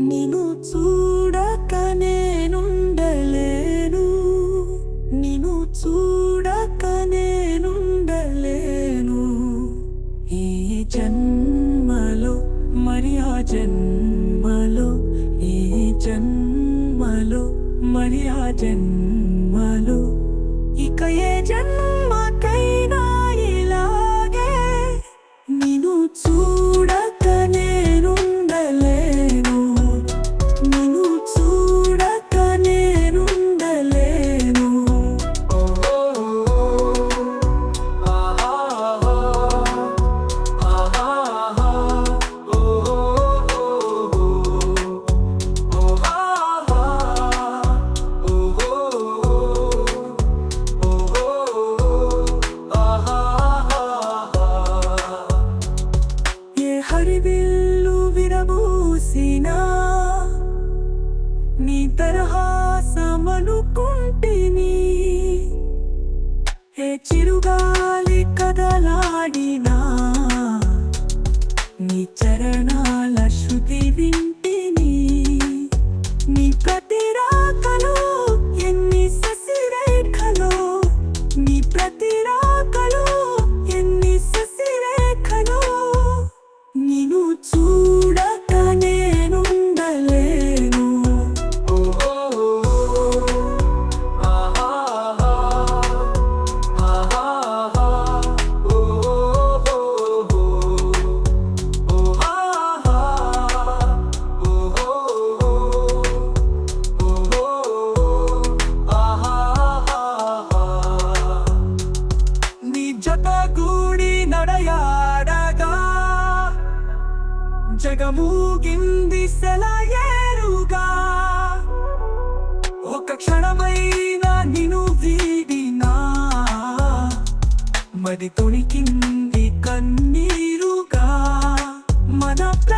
నిను చూడక నేనుండలేను. నిను చూడక నేనుండలేను. ఏ జన్మలో మరి ఆ జన్మలో ఏ జన్మలో మరి ఆ జన్మలో ఇక ఏ జన్మక చేసినా నీ తరహా సమనుకుంటిని హే చిరుగాలి కదలాడినా నీ చరణాల శృతి వింటే ಜೊತೆಗೂಡಿ ನಡೆಯಾಡಗ జగమూగిందిసెలయేరుగ ఒక క్షణమైన నిను వీడినా. మరి తొణికింది కన్నీరుగా. మన ప్ర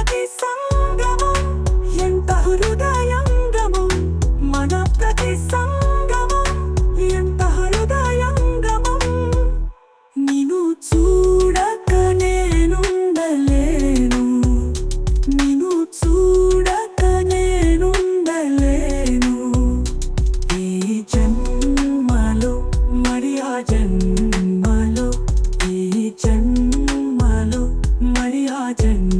imagine.